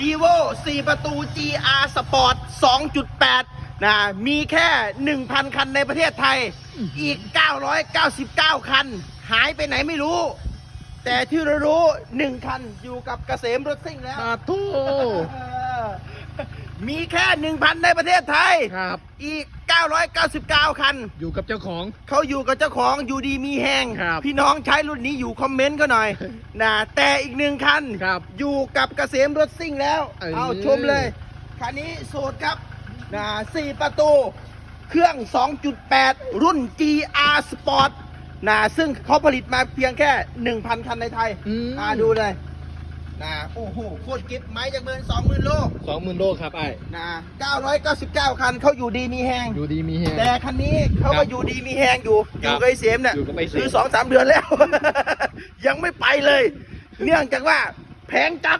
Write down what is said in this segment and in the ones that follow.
รีโว4 ประตู GR Sport 2.8 นะ มีแค่ 1,000 คันในประเทศไทย อีก 999 คัน หายไปไหนไม่รู้ แต่ที่เรารู้ 1 คันอยู่กับเกษมรถซิ่งแล้วปาทูเออ มีแค่ 1,000 ในประเทศไทย ครับ อีก 999 คัน อยู่กับเจ้าของ เขาอยู่กับเจ้าของอยู่ดีมีแหงครับพี่น้องใช้รุ่นนี้อยู่คอมเมนต์เขาหน่อยนะแต่อีกหนึ่งคัน ครับอยู่กับเกษมรถซิ่งแล้ว เออ เอาชมเลย คันนี้โสดครับนะสี่ประตู เครื่อง 2.8 รุ่น GR Sport นะซึ่งเขาผลิตมาเพียงแค่ 1,000 คันในไทย อืม อ่าดูเลย นะโอ้โหโคตรกิ๊บไม้จากเบิน20,000โลสองหมื่นโลครับไอ้นะ999คันเขาอยู่ดีมีแหงอยู่ดีมีแฮงแต่คันนี้เขาครัก็บอยู่ดีมีแหงอยู่อครับยู่กับไอ้เสียมเนี่ยอยู่กับไอ้เสียมคือสองสามเดือนแล้ว ยังไม่ไปเลย เนื่องจากว่าแพงจัด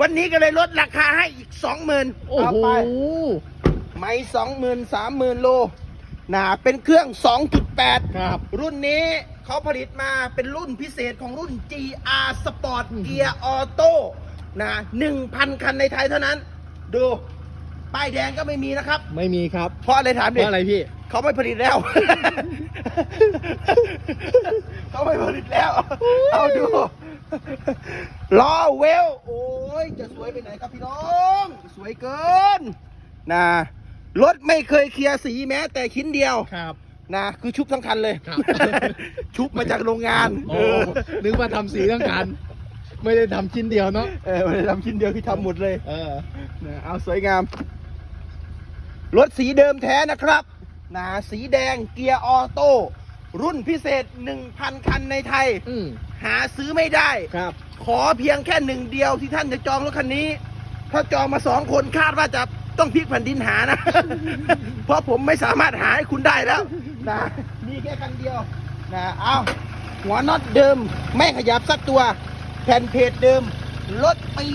วันนี้ก็เลยลดราคาให้อีกสองหมื่นโอ้เอาโหไปไม่สองหมื่นสามหมื่นโลนะเป็นเครื่อง2.8ครับรุ่นนี้ เขาผลิตมาเป็นรุ่นพิเศษของรุ่น GR Sport อืม Gear Auto นะ1,000 คันในไทยเท่านั้น ดู ป้ายแดงก็ไม่มีนะครับ ไม่มีครับ เพราะอะไรถามเพดิราะอะไรพี่ เขาไม่ผลิตแล้ว เขาไม่ผลิตแล้ว เอาดูล้อเวล โอ้ย จะสวยไปไหนครับพี่น้อง สวยเกินนะรถไม่เคยเคลียร์สีแม้แต่ชิ้นเดียว ครับ นะคือชุบทั้งคันเลย ครับ ชุบมาจากโรงงานโอ้นึกว่าทำสีทั้งกันไม่ได้ทำชิ้นเดียวเนาะเออไม่ได้ทำชิ้นเดียวที่ทำหมดเลยเออ นะเอาสวยงาม รถสีเดิมแท้นะครับนะสีแดงเกียร์ออโต้รุ่นพิเศษ 1,000 คันในไทย อืมหาซื้อไม่ได้ ครับ ขอเพียงแค่หนึ่งเดียวที่ท่านจะจองรถคันนี้ ถ้าจองมาสองคนคาดว่าจะ ต้องพลิกแผ่นดินหานะ เพราะผมไม่สามารถหาให้คุณได้แล้วนะมีแค่คันเดียวนะเอาหัวน็อตเดิม ไม่ขยับสักตัว แผ่นเพจเดิมรถปี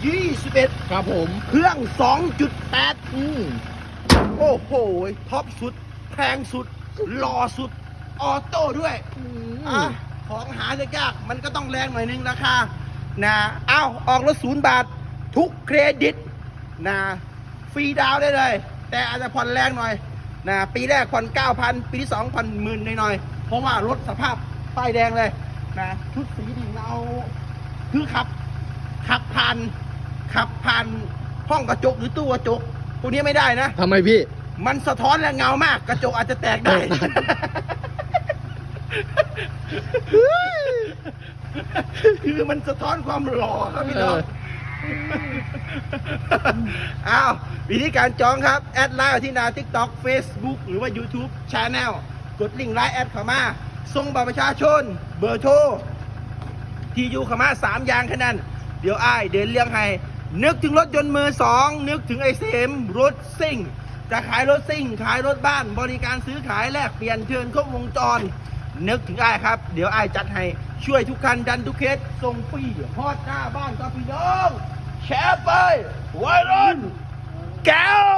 2021 ครับผม เครื่อง 2.8 อืมโอ้โห ท็อปสุด แพงสุดหล่อสุด ออโต้ด้วยอะของหาจะยาก มันก็ต้องแรงหน่อยนึงราคานะ เอาออกรถศูนย์บาท ทุกเครดิต นะฟรีดาวน์ได้เลย แต่อาจจะผ่อนแรงหน่อยนะปีแรกผ่อน9,000 ปีที่สองผ่อนหมื่นหน่อยๆเพราะว่ารถสภาพป้ายแดงเลยนะชุดสีดิ่งเราคือขับขับผ่านขับผ่านห้องกระจกหรือตู้กระจกพวกนี้ไม่ได้นะ ทำไมพี่ มันสะท้อนแรงเงามาก กระจกอาจจะแตกได้ คือมันสะท้อนความหล่อครับพี่น้องอ้าววิธีการจองครับ แอดไลน์ที่นา TikTok Facebook หรือว่า YouTube Channel กดลิงก์ไลน์แอดเข้ามาส่งบัตรประชาชน เบอร์โทรที่อยู่เข้ามาสามอย่างแค่นั้น เดี๋ยวอ้ายเดินเลี้ยงให้ นึกถึงรถยนต์มือสอง นึกถึงไอเซมรถซิ่ง จะขายรถซิ่ง ขายรถบ้าน บริการซื้อขายแลกเปลี่ยนเชิญครบวงจร นึกถึงอ้ายครับ เดี๋ยวอ้ายจัดให้ช่วยทุกคันดันทุกเคสส่งฟรีฮอดหน้าบ้านครับพี่น้องแชร์ไปวัยรุ่นแก้ว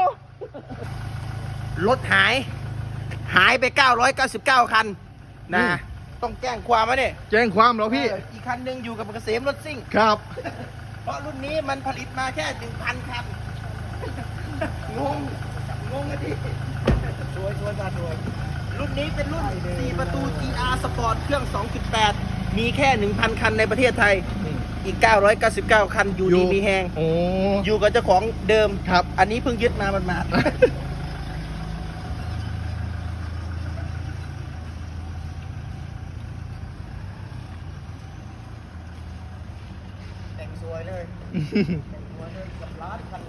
รถหาย หายไป 999 คันนะอืมต้องแจ้งความไว้เนี่ยแจ้งความเหรอพี่เอออีกคันหนึ่งอยู่กับเกษมรถซิ่ง ครับ เพราะรุ่นนี้มันผลิตมาแค่หนึ่งพันคัน งง งงกันดิสวยสวยมาสวย รุ่นนี้เป็นรุ่น 4 ประตู GR Sport เครื่อง 2.8 มีแค่ 1,000 คันในประเทศไทย อีก 999 คันอยู่ดีมีแหงโอ้อยู่กับเจ้าของเดิมครับ อันนี้เพิ่งยึดมามันมาแต่งสวยเลยแต่งสวยเลยกับร้านคัน